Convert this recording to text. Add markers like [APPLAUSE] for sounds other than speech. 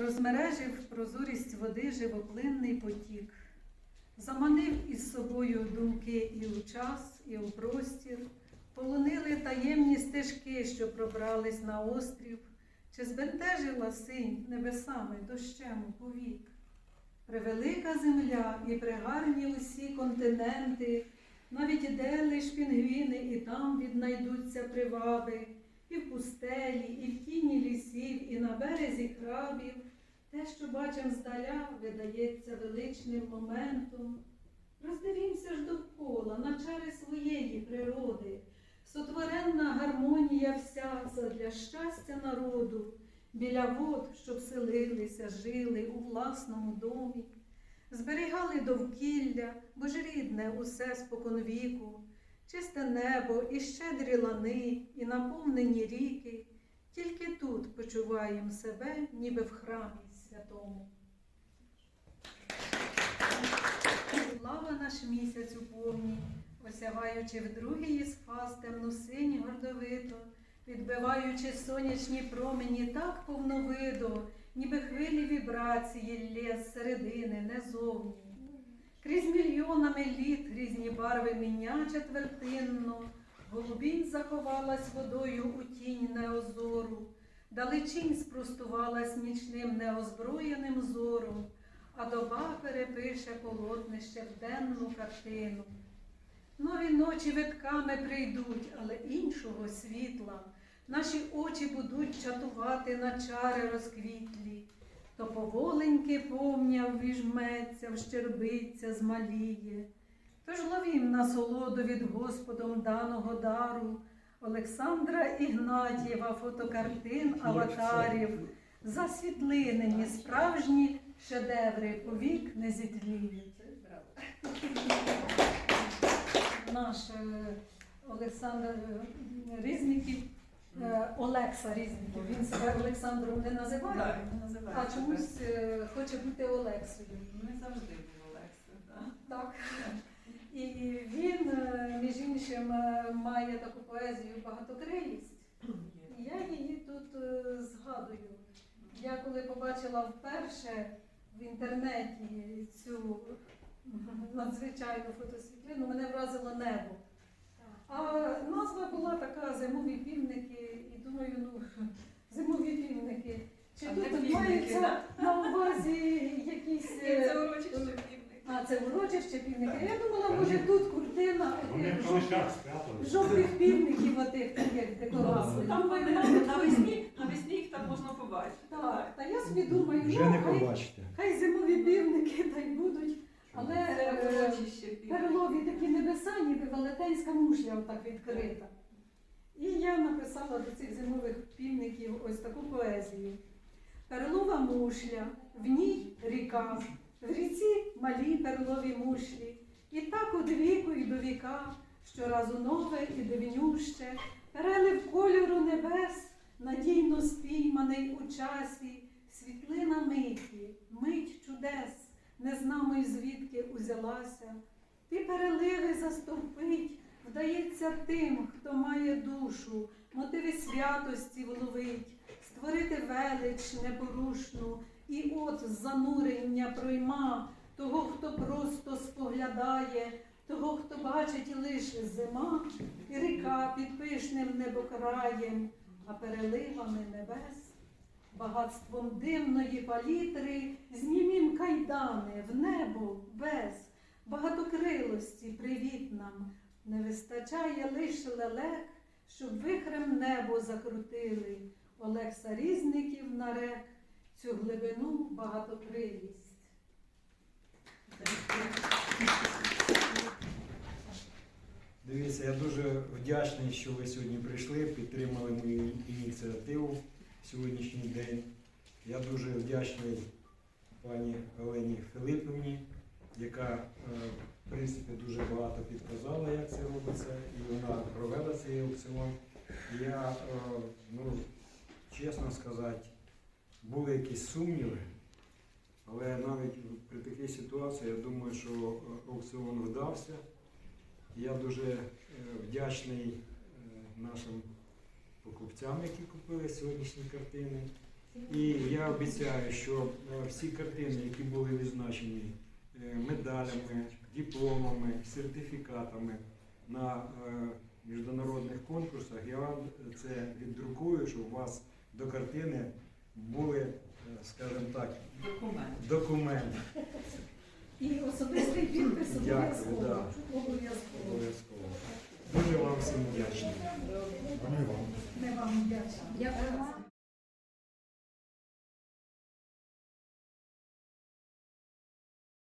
розмережив прозорість води живоплинний потік, заманив із собою думки і у час, і у простір, полонили таємні стежки, що пробрались на острів, чи збентежила синь небесами дощем у повік. Превелика земля і пригарні усі континенти, навіть де лиш пінгвіни, і там віднайдуться приваби, і в пустелі, і в тіні лісів, і на березі крабів. Те, що бачим здаля, видається величним моментом. Роздивімося ж довкола на чари своєї природи, сотворенна гармонія вся задля щастя народу, біля вод, щоб селилися, жили у власному домі, зберігали довкілля, бо ж рідне усе споконвіку, чисте небо і щедрі лани, і наповнені ріки. Тільки тут почуваємо себе, ніби в храмі святому. Слава наш місяць у повні, осягаючи в другий із фаз темну синь гордовито, відбиваючи сонячні промені так повновидо, ніби хвилі вібрації лє середини, не зовні. Крізь мільйонами літ різні барви міня четвертинно, голубінь заховалась водою у тінь неозору, далечінь спростувалась нічним неозброєним зором, а доба перепише полотнище в денну картину. Нові ночі витками прийдуть, але іншого світла. Наші очі будуть чатувати на чари розквітлі. То поволеньки помня ввіжметься, вщербиться, змаліє. Тож ловім насолоду від Господом даного дару Олександра Ігнатєва, фотокартин аватарів, за світлини, справжні шедеври повік не зітліють. Наш е, Олександр е, Різників, е, Олекса Різників, він себе Олександром не називає, Так, називає а чомусь хоче бути Олексою. Ми завжди були Олекса, так. Так. І він, е, між іншим, е, має таку поезію багатокрилість. І я її тут е, згадую. Я коли побачила вперше в інтернеті цю надзвичайну фотосвітлину, мене вразило небо. А назва була така зимові півники, і думаю, ну [LAUGHS] зимові півники. Чи А тут маються на увазі це урочище півники. Я думала, може тут куртина Вони в жовтих, півників, отих таких декорацій. Там мабуть, навесні, навесні їх там можна побачити. Так, та я собі думаю, Вже ну, не хай, побачите. хай зимові півники та й будуть. Але е, перлові такі небеса, ніби велетенська мушля отак відкрита. І я написала до цих зимових півників ось таку поезію. Перлова мушля, в ній ріка, в ріці малі перлові мушлі. І так од віку і до віка, щоразу нове і дивнюще, перелив кольору небес, надійно спійманий у часі, світлина миті, мить чудес, не знамо й звідки узялася. Ті переливи застовпить, вдається тим, хто має душу, мотиви святості вловить, створити велич непорушну, і от занурення пройма того, хто просто споглядає, того, хто бачить лише зима, і ріка під пишним небокраєм, а переливами небес, багатством дивної палітри, знімім кайдани в небо без багатокрилості привіт нам. Не вистачає лише лелек, щоб вихрем небо закрутили. Олекса різників нарек цю глибину багатокрилість. Дивіться, я дуже вдячний, що ви сьогодні прийшли, підтримали мою ініціативу сьогоднішній день. Я дуже вдячний пані Олені Филипівні, яка е, в принципі дуже багато підказала, як це робиться, і вона провела цей аукціон. Я, е, ну, чесно сказати, були якісь сумніви, але навіть при такій ситуації я думаю, що е, аукціон вдався. Я дуже е, вдячний е, нашим покупцям, які купили сьогоднішні картини. І я обіцяю, що е, всі картини, які були відзначені е, медалями, дипломами, сертифікатами на е, міжнародних конкурсах, я вам це віддрукую, щоб у вас до картини були, е, скажімо так, Документ. документи. І особистий підпис обов'язково. да. Обов'язково. Обов'язково. Дуже вам всім вдячний. Не вам вдячні. Дякую вам.